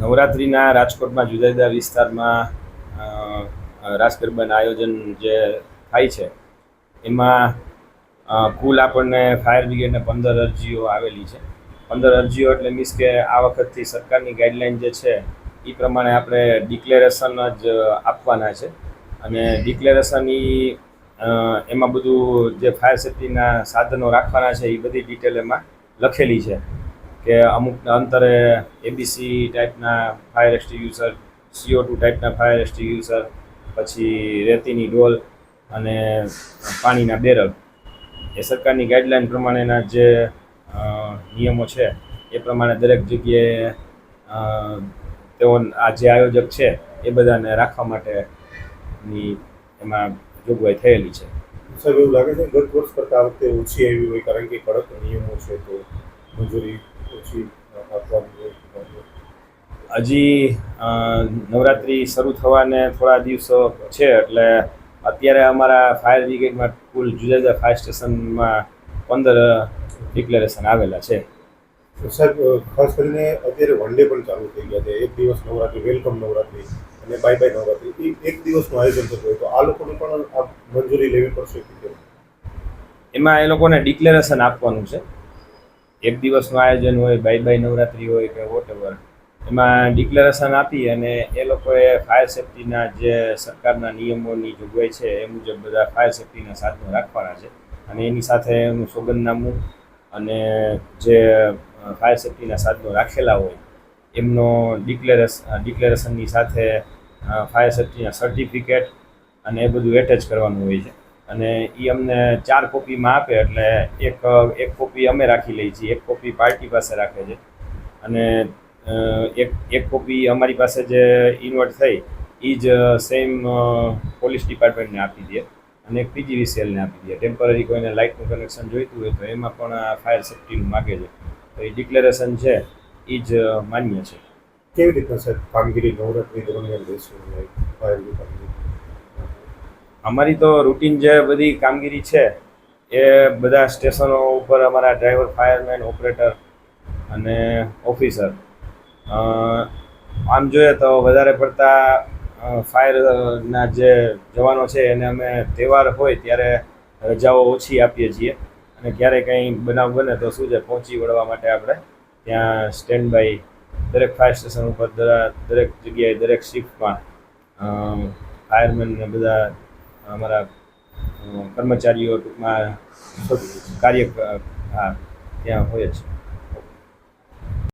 નવરાત્રિના રાજકોટમાં જુદા જુદા વિસ્તારમાં રાસ ગરબાના આયોજન જે થાય છે, એમાં કુલ આપણને ફાયર બ્રિગેડને પંદર અરજીઓ આવેલી છે. પંદર અરજીઓ એટલે મીન્સ કે આ વખતથી સરકારની ગાઈડલાઈન જે છે એ પ્રમાણે આપણે ડિક્લેરેશન જ આપવાના છે. અને ડિક્લેરેશન એ એમાં બધું જે ફાયર સેફ્ટીના સાધનો રાખવાના છે એ બધી ડિટેલ એમાં લખેલી છે. કે અમુક અંતરે એબીસી ટાઈપના fire extinguisher C O two ટાઈપના ફાયર એક્સટિગ્યુસર પછી રેતીની ડોલ અને પાણીના બેરલ. એ સરકારની ગાઈડલાઈન પ્રમાણેના જે નિયમો છે, એ પ્રમાણે દરેક જગ્યાએ તેઓ આ જે આયોજક છે, એ બધાને રાખવા માટેની એમાં જોગવાઈ થયેલી છે. સાહેબ, એવું લાગે છે ગત વર્ષ કરતાં આ વખતે ઓછી આવી હોય કારણ કે કડક નિયમો છે તો મંજૂરી ઓછી આપવાની હજી નવરાત્રિ શરૂ થવાને થોડા દિવસો છે એટલે અત્યારે અમારા ફાયર બ્રિગેડમાં કુલ જુદા જુદા ફાયર સ્ટેશનમાં પંદર ડિક્લેરેશન આવેલા છે. સાહેબ ખાસ કરીને અત્યારે વન ડે પણ ચાલુ થઈ ગયા છે. એક દિવસ નવરાત્રી વેલકમ નવરાત્રી અને બાય બાય નવરાત્રી. એક દિવસનું આયોજન થતું હોય તો આ લોકોને પણ મંજૂરી લેવી પડશે એમાં એ લોકોને ડિક્લેરેશન આપવાનું છે. એક દિવસનું આયોજન હોય, બાય બાય નવરાત્રિ હોય કે વોટેવર એમાં ડિક્લેરેશન આપી અને એ લોકોએ ફાયર સેફ્ટીના જે સરકારના નિયમોની જોગવાઈ છે, એ મુજબ બધા ફાયર સેફ્ટીના સાધનો રાખવાના છે. અને એની સાથે એનું સોગંદનામું અને જે ફાયર સેફ્ટીના સાધનો રાખેલા હોય, એમનો ડિક્લેરેશ ડિક્લેરેશનની સાથે ફાયર સેફ્ટીના સર્ટિફિકેટ અને એ બધું એટેચ કરવાનું હોય છે. અને એ અમને ચાર કોપીમાં આપે એટલે એક એક કોપી અમે રાખી લઈએ છીએ. એક કોપી પાર્ટી પાસે રાખે છે. અને એક એક કોપી અમારી પાસે જે ઇન્વર્ટ થઈ એ જ સેમ પોલીસ ડિપાર્ટમેન્ટને આપી દે. અને એક પીજીવીસીએલને આપી દે. ટેમ્પરરી કોઈને લાઇટનું કનેક્શન જોઈતું હોય તો એમાં પણ ફાયર સેફ્ટીનું માગે છે. તો એ ડિક્લેરેશન છે એ જ માન્ય છે. કેવી રીતના સાહેબ કામગીરી નવરાત્રી દરમિયાન રહેશે ફાયર ડિપાર્ટમેન્ટ અમારી તો રૂટીન જે બધી કામગીરી છે, એ બધા સ્ટેશનો ઉપર અમારા ડ્રાઈવર ફાયરમેન ઓપરેટર અને ઓફિસર આમ જોઈએ તો વધારે પડતા ફાયરના જે જવાનો છે એને અમે તહેવાર હોય ત્યારે રજાઓ ઓછી આપીએ છીએ અને ક્યારે કંઈ બનાવ બને તો શું છે, પહોંચી વળવા માટે આપણે ત્યાં સ્ટેન્ડ બાય દરેક ફાયર સ્ટેશન ઉપર દરેક જગ્યાએ દરેક શિફ્ટમાં ફાયરમેન ને બધા અમારા કર્મચારીઓ ટૂંકમાં કાર્ય ત્યાં હોય છે